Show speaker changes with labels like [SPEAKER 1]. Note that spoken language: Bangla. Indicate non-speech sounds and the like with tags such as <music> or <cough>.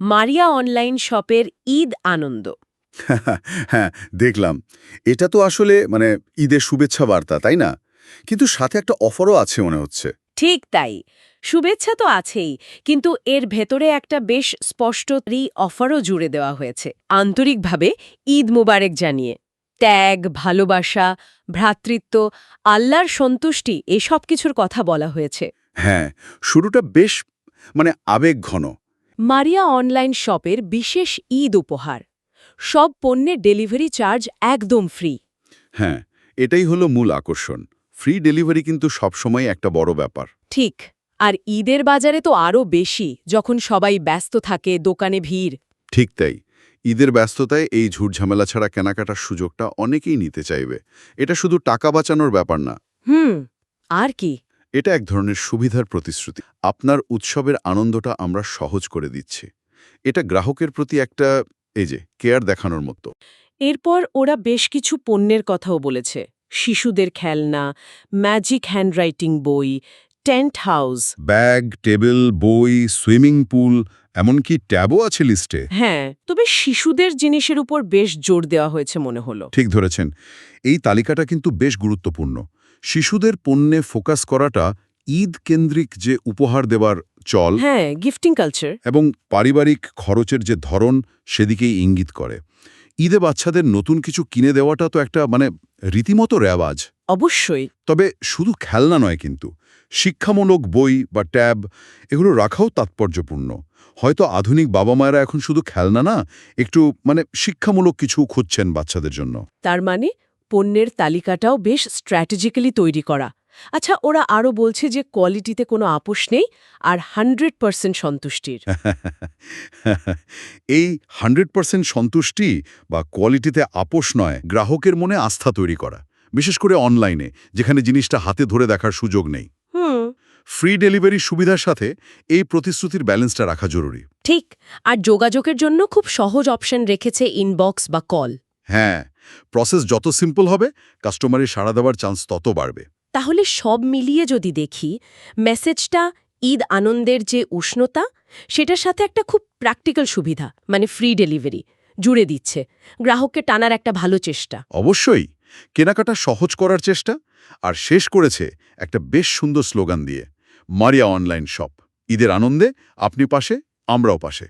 [SPEAKER 1] মারিয়া অনলাইন শপের ঈদ আনন্দ। <laughs>
[SPEAKER 2] হ্যাঁ দেখলাম। এটা তো আসলে মানে ঈদের শুভেচ্ছা বার্তা তাই না? কিন্তু সাথে একটা অফারও আছে মনে হচ্ছে।
[SPEAKER 1] ঠিক তাই। শুভেচ্ছা তো আছেই কিন্তু এর ভেতরে একটা বেশ স্পষ্ট রি অফারও জুড়ে দেওয়া হয়েছে। আন্তরিকভাবে ঈদ মুবারক জানিয়ে। ত্যাগ ভালোবাসা ভ্রাতৃত্ব আল্লাহর সন্তুষ্টি এসব কিছুর কথা বলা হয়েছে।
[SPEAKER 2] হ্যাঁ শুরুটা বেশ মানে আবেগ ঘন।
[SPEAKER 1] মারিয়া অনলাইন শপের বিশেষ ঈদ উপহার। সব পণ্যের ডেলিভারি চার্জ একদম ফ্রি।
[SPEAKER 2] হ্যাঁ এটাই হলো মূল আকর্ষণ। ফ্রি ডেলিভারি কিন্তু সবসময় একটা বড় ব্যাপার।
[SPEAKER 1] ঠিক আর ঈদের বাজারে তো আরও বেশি যখন সবাই ব্যস্ত থাকে দোকানে ভিড়।
[SPEAKER 2] ঠিক তাই ঈদের ব্যস্ততায় এই ঝুটঝামেলা ছাড়া কেনাকাটার সুযোগটা অনেকেই নিতে চাইবে। এটা শুধু টাকা বাঁচানোর ব্যাপার না।
[SPEAKER 1] হুম আর কি।
[SPEAKER 2] এটা এক ধরনের সুবিধার প্রতিশ্রুতি। আপনার উৎসবের আনন্দটা আমরা সহজ করে দিচ্ছি। এটা গ্রাহকের প্রতি একটা এই যে কেয়ার দেখানোর মতো।
[SPEAKER 1] এরপর ওরা বেশ কিছু পণ্যের কথাও বলেছে। শিশুদের খেলনা ম্যাজিক হ্যান্ডরাইটিং বই টেন্ট হাউস
[SPEAKER 2] ব্যাগ টেবিল বই সুইমিং পুল এমনকি ট্যাবও আছে লিস্টে।
[SPEAKER 1] হ্যাঁ তবে শিশুদের জিনিসের উপর বেশ জোর দেওয়া হয়েছে মনে হলো।
[SPEAKER 2] ঠিক ধরেছেন। এই তালিকাটা কিন্তু বেশ গুরুত্বপূর্ণ। শিশুদের পণ্যে ফোকাস করাটা ঈদ কেন্দ্রিক যে উপহার দেবার চল
[SPEAKER 1] হ্যাঁ গিফটিং কালচার
[SPEAKER 2] এবং পারিবারিক খরচের যে ধরন সেদিকেই ইঙ্গিত করে। ঈদে বাচ্চাদের নতুন কিছু কিনে দেওয়াটা তো একটা মানে রীতিমতো রেওয়াজ।
[SPEAKER 1] অবশ্যই।
[SPEAKER 2] তবে শুধু খেলনা নয় কিন্তু শিক্ষামূলক বই বা ট্যাব এগুলো রাখাও তাৎপর্যপূর্ণ। হয়তো আধুনিক বাবা মায়েরা এখন শুধু খেলনা না একটু মানে শিক্ষামূলক কিছু খুঁজছেন বাচ্চাদের জন্য।
[SPEAKER 1] তার মানে পণ্যের তালিকাটাও বেশ স্ট্র্যাটেজিক্যালি তৈরি করা। আচ্ছা ওরা আরও বলছে যে কোয়ালিটিতে কোনো আপোষ নেই আর হান্ড্রেড পার্সেন্ট সন্তুষ্টির।
[SPEAKER 2] এই হান্ড্রেড পার্সেন্ট সন্তুষ্টি বা কোয়ালিটিতে আপোষ নয় গ্রাহকের মনে আস্থা তৈরি করা বিশেষ করে অনলাইনে যেখানে জিনিসটা হাতে ধরে দেখার সুযোগ নেই।
[SPEAKER 1] হুম।
[SPEAKER 2] ফ্রি ডেলিভারি সুবিধার সাথে এই প্রতিশ্রুতির ব্যালেন্সটা রাখা জরুরি।
[SPEAKER 1] ঠিক আর যোগাযোগের জন্য খুব সহজ অপশন রেখেছে ইনবক্স বা কল
[SPEAKER 2] হ্যাঁ প্রসেস যত সিম্পল হবে কাস্টমারের সাড়া দেওয়ার চান্স তত বাড়বে।
[SPEAKER 1] তাহলে সব মিলিয়ে যদি দেখি মেসেজটা ঈদ আনন্দের যে উষ্ণতা সেটার সাথে একটা খুব প্র্যাকটিক্যাল সুবিধা মানে ফ্রি ডেলিভারি জুড়ে দিচ্ছে। গ্রাহককে টানার একটা ভালো চেষ্টা।
[SPEAKER 2] অবশ্যই কেনাকাটা সহজ করার চেষ্টা আর শেষ করেছে একটা বেশ সুন্দর স্লোগান দিয়ে মারিয়া অনলাইন শপ ঈদের আনন্দে আপনি পাশে আমরাও পাশে।